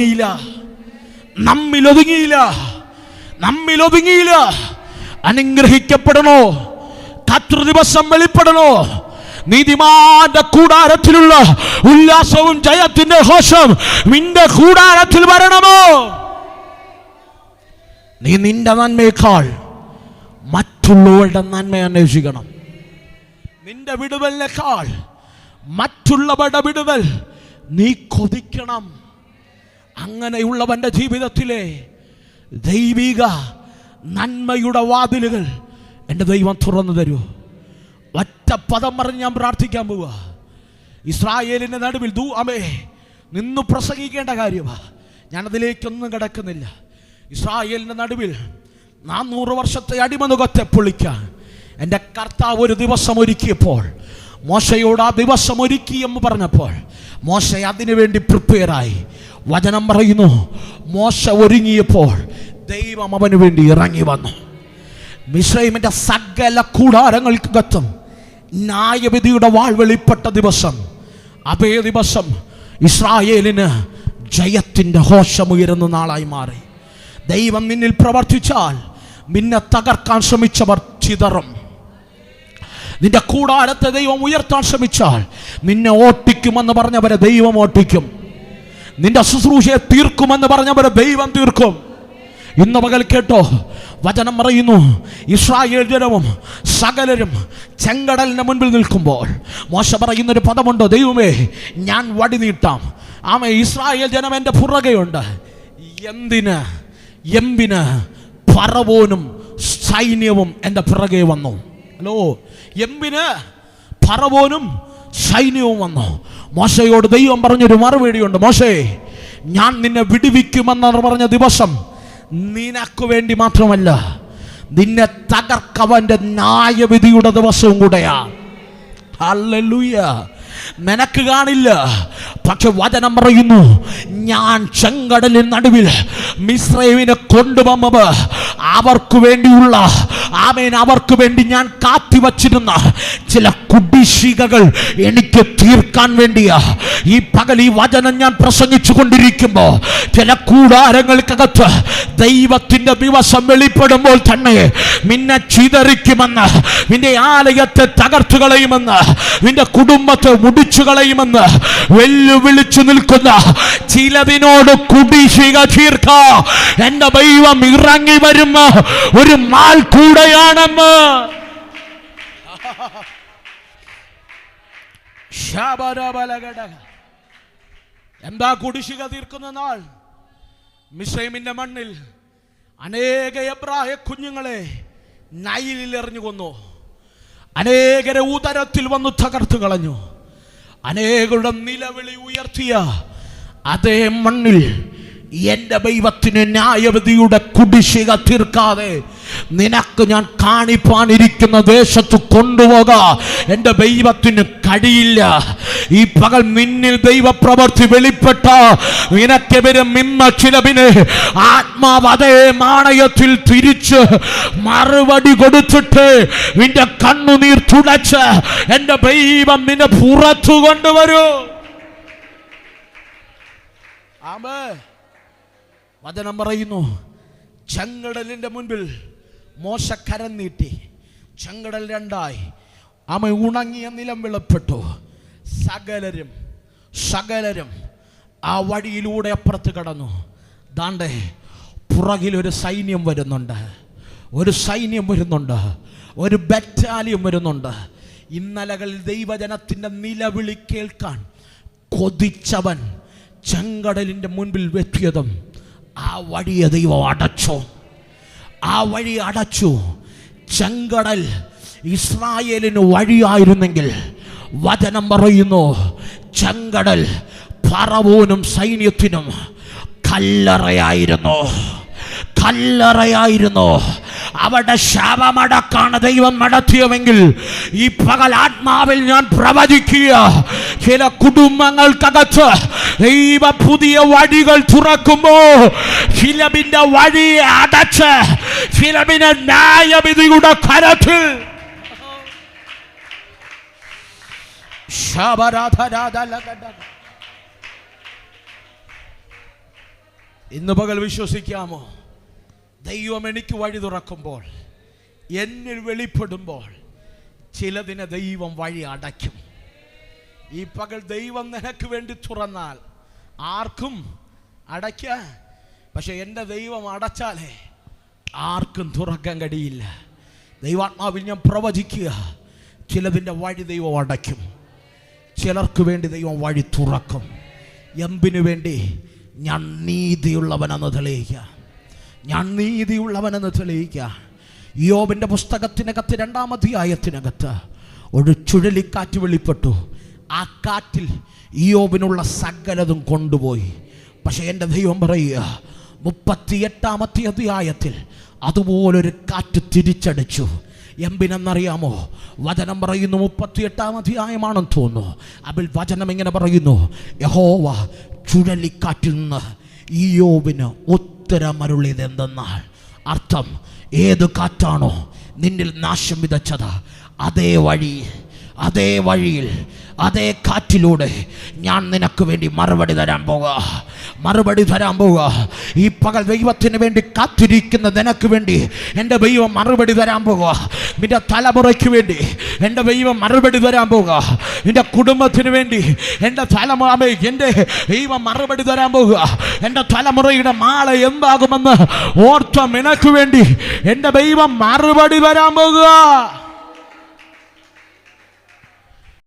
ഒതുങ്ങിയില്ല. നമ്മിൽ ഒതുങ്ങിയില്ല നമ്മിൽ ഒതുങ്ങിയില്ല അനുഗ്രഹിക്കപ്പെടണോ? കത്ര ദിവസം വെളിപ്പെടണോ? നീതിമാന്റെ കൂടാരത്തിലുള്ള ഉല്ലാസവും ജയത്തിന്റെ ഘോഷം നിന്റെ കൂടാരത്തിൽ വരണമോ? നീ നിന്റെ നന്മയേക്കാൾ മറ്റുള്ളവരുടെ നന്മ അന്വേഷിക്കണം. നിന്റെ വിടുതലിനേക്കാൾ മറ്റുള്ളവരുടെ വിടുവൽ നീ കൊതിക്കണം. അങ്ങനെയുള്ളവന്റെ ജീവിതത്തിലെ ദൈവിക നന്മയുടെ വാതിലുകൾ എന്റെ ദൈവം തുറന്നു തരൂ. ഒറ്റ പദം പറഞ്ഞ് ഞാൻ പ്രാർത്ഥിക്കാൻ പോവുക ഇസ്രായേലിന്റെ നടുവിൽ ദൂ അമേ നിന്ന് പ്രസംഗിക്കേണ്ട കാര്യമാ. ഞാനതിലേക്കൊന്നും കിടക്കുന്നില്ല. ഇസ്രായേലിന്റെ നടുവിൽ നാനൂറ് വർഷത്തെ അടിമനുഖത്തെ പൊളിക്കാൻ എന്റെ കർത്താവ് ഒരു ദിവസം ഒരുക്കിയപ്പോൾ മോശയോട് ആ ദിവസം ഒരുക്കി എന്ന് പറഞ്ഞപ്പോൾ മോശ അതിനുവേണ്ടി പ്രിപ്പയറായി. വചനം പറയുന്നു. മോശ ഒരുങ്ങിയപ്പോൾ ദൈവം അവന് വേണ്ടി ഇറങ്ങി വന്നു. മിശ്രൈമിന്റെ സകല കൂടാരങ്ങൾക്കകത്തും ന്യായവിധിയുടെ വാൾ വെളിപ്പെട്ട ദിവസം അതേ ദിവസം ഇസ്രായേലിന് ജയത്തിന്റെ ഹോഷമുയരുന്ന നാളായി മാറി. ദൈവം നിന്നിൽ പ്രവർത്തിച്ചാൽ നിന്നെ തകർക്കാൻ ശ്രമിച്ചവർ ചിതറും. നിന്റെ കൂടാരത്തെ ദൈവം ഉയർത്താൻ ശ്രമിച്ചാൽ നിന്നെ ഓട്ടിക്കുമെന്ന് പറഞ്ഞവരെ ദൈവം ഓട്ടിക്കും. നിന്റെ ശുശ്രൂഷയെ തീർക്കുമെന്ന് പറഞ്ഞവരെ ദൈവം തീർക്കും. ഇന്ന് പകൽ കേട്ടോ വചനം പറയുന്നു ഇസ്രായേൽ ജനവും സകലരും ചെങ്കടലിന് മുൻപിൽ നിൽക്കുമ്പോൾ മോശ പറയുന്നൊരു പദമുണ്ടോ ദൈവമേ ഞാൻ വടി നീട്ടാം. ആമ ഇസ്രായേൽ ജനം എന്റെ പുറകെയുണ്ട്. എന്തിന്? എമ്പിന് പറവോനും സൈന്യവും എന്റെ പിറകെ വന്നു. ഹലോ എമ്പിന് പറവോനും സൈന്യവും വന്നു. മോശയോട് ദൈവം പറഞ്ഞൊരു മറുപടിയുണ്ട്. മോശേ ഞാൻ നിന്നെ വിടുവിക്കുമെന്ന് പറഞ്ഞ ദിവസം നിനക്ക് വേണ്ടി മാത്രമല്ല നിന്നെ തകർക്കവന്റെ ന്യായവിധിയുടെ ദിവസവും കൂടെയാ. ഹല്ലേലൂയ. നിനക്ക് കാണില്ല. പക്ഷെ വചനം പറയുന്നു ഞാൻ ചെങ്കടലിൻ നടുവിൽ മിശ്രൈവിനെ കൊണ്ടുവന്നത് അവർക്ക് വേണ്ടിയുള്ള ആമേൻ അവർക്ക് വേണ്ടി ഞാൻ കാത്തിവച്ചിരുന്ന ചില കുടിശ്ശികകൾ എനിക്ക് തീർക്കാൻ വേണ്ടിയ. ഈ പകൽ ഈ വചനം ഞാൻ പ്രസംഗിച്ചു കൊണ്ടിരിക്കുമ്പോൾ ചില കൂടാരങ്ങൾക്കകത്ത് ദൈവത്തിന്റെ ദിവസം വെളിപ്പെടുമ്പോൾ തന്നെ നിന്നെ ചിതറിക്കുമെന്ന് നിന്റെ ആലയത്തെ തകർത്തു കളയുമെന്ന് നിന്റെ കുടുംബത്തെ മുടിച്ചു കളയുമെന്ന് വെല്ലുവിളിച്ചു നിൽക്കുന്ന ചിലതിനോട് കുടിശ്ശിക തീർക്ക. എന്റെ ദൈവം ഇറങ്ങി വരുന്ന ഒരു മാൽ കൂടെയാണെന്ന് എന്താ കുടിശ്ശിക തീർക്കുന്ന നാൾ? മിശ്രൈമിന്റെ മണ്ണിൽ അനേക എബ്രായ കുഞ്ഞുങ്ങളെ നൈലിൽ എറിഞ്ഞു കൊന്നു. അനേകരെ ഉദരത്തിൽ വന്നു തകർത്തു കളഞ്ഞു. അനേകരുടെ നിലവിളി ഉയർത്തിയ അതേ മണ്ണിൽ എന്റെ ദൈവത്തിന് ന്യായവതിയുടെ കുടിശ്ശിക തീർക്കാതെ നിനക്ക് ഞാൻ കാണിപ്പാനിരിക്കുന്ന ദേശത്ത് കൊണ്ടുപോക. എന്റെ ദൈവത്തിന് കഴിയില്ല. ഈ പകൽ നിന്നിൽ ദൈവപ്രവർത്തി വെളിപ്പെട്ട നിനക്കെതിരെ നിന്ന ചിലവിന് ആത്മാവ് അതേ മാണയത്തിൽ തിരിച്ച് മറുപടി കൊടുത്തിട്ട് നിന്റെ കണ്ണുനീർ തുടച്ച് എന്റെ ദൈവം നിന്നെ പുറത്തു കൊണ്ടുവരൂ. ആമേ വചനം പറയുന്നു ചെങ്കടലിന്റെ മുൻപിൽ മോശ കരം നീട്ടി ചെങ്കടൽ രണ്ടായി. അമ ഉണങ്ങിയ നിലം വിളപ്പെട്ടു സകലരും സകലരും ആ വഴിയിലൂടെ അപ്പുറത്ത് കടന്നു. ദാണ്ടേ പുറകിൽ ഒരു സൈന്യം വരുന്നുണ്ട്. ഒരു സൈന്യം വരുന്നുണ്ട്. ഒരു ബറ്റാലിയം വരുന്നുണ്ട്. ഇന്നലകളിൽ ദൈവജനത്തിന്റെ നിലവിളി കേൾക്കാൻ കൊതിച്ചവൻ ചെങ്കടലിന്റെ മുൻപിൽ വെത്തിയതും ആ വഴിയെ ദൈവം അടച്ചു. ആ വഴി അടച്ചു. ചെങ്കടൽ ഇസ്രായേലിന് വഴിയായിരുന്നെങ്കിൽ വചനം പറയുന്നു ചെങ്കടൽ പറവൂനും സൈന്യത്തിനും കല്ലറയായിരുന്നു. കല്ലറയായിരുന്നു. അവിടെ ശവമടക്കാണ് ദൈവം നടത്തിയവെങ്കിൽ ഈ പകൽ ആത്മാവിൽ ഞാൻ പ്രവചിക്കുക. ചില കുടുംബങ്ങൾക്കകത്ത് ദൈവ പുതിയ വഴികൾ തുറക്കുമ്പോ ഫിലമിന്റെ വഴി അടച്ച് ഫിലമിനെ ന്യായവിധിയുടെ കരത്തിൽ. ഇന്ന് പകൽ വിശ്വസിക്കാമോ? ദൈവം എനിക്ക് വഴി തുറക്കുമ്പോൾ എന്നിൽ വെളിപ്പെടുമ്പോൾ ചിലതിനെ ദൈവം വഴി അടയ്ക്കും. ഈ പകൽ ദൈവം നിനക്ക് വേണ്ടി തുറന്നാൽ ആർക്കും അടയ്ക്ക. പക്ഷെ എന്റെ ദൈവം അടച്ചാലേ ആർക്കും തുറക്കാൻ കഴിയില്ല. ദൈവാത്മാവിൽ ഞാൻ പ്രവചിക്കുക ചിലതിന്റെ വഴി ദൈവം അടയ്ക്കും. ചിലർക്ക് വേണ്ടി ദൈവം വഴി തുറക്കും. എമ്പിനു വേണ്ടി? ഞാൻ നീതിയുള്ളവനെന്ന് തെളിയിക്കുക. ഞാൻ നീതിയുള്ളവനെന്ന് തെളിയിക്കുക. യോബിന്റെ പുസ്തകത്തിനകത്ത് രണ്ടാമധ്യായത്തിനകത്ത് ഒരു ചുഴലിക്കാറ്റ് വെളിപ്പെട്ടു. ആ കാറ്റിൽ യോബിനുള്ള സകലതും കൊണ്ടുപോയി. പക്ഷേ എന്റെ ദൈവം പറയുക മുപ്പത്തിയെട്ടാമത്തെ അധ്യായത്തിൽ അതുപോലൊരു കാറ്റ് തിരിച്ചടിച്ചു. എന്തിനെന്നറിയാമോ വചനം പറയുന്നു മുപ്പത്തിയെട്ടാം അധ്യായമാണെന്ന് തോന്നുന്നു. അതിൽ വചനം ഇങ്ങനെ പറയുന്നു യഹോവ ചുഴലിക്കാറ്റിൽ നിന്ന് ഈയോബിന് ഉത്തരമരുളിയത് എന്തെന്നാൽ അർത്ഥം ഏത് കാറ്റാണോ നിന്നിൽ നാശം വിതച്ചത്. അതേ വഴി അതേ വഴിയിൽ അതേ കാറ്റിലൂടെ ഞാൻ നിനക്ക് വേണ്ടി മറുപടി തരാൻ പോവുക മറുപടി തരാൻ പോവുക ഈ പകൽ ദൈവത്തിന് വേണ്ടി കാത്തിരിക്കുന്ന നിനക്ക് വേണ്ടി എന്റെ ദൈവം മറുപടി തരാൻ പോവുക നിന്റെ തലമുറയ്ക്ക് വേണ്ടി എന്റെ ദൈവം മറുപടി തരാൻ പോവുക നിന്റെ കുടുംബത്തിന് വേണ്ടി എന്റെ തലമുറ എന്റെ ദൈവം മറുപടി തരാൻ പോവുക എന്റെ തലമുറയുടെ മാള എന്താകുമെന്ന് ഓർത്ത നിനക്ക് വേണ്ടി എന്റെ ദൈവം മറുപടി തരാൻ പോകുക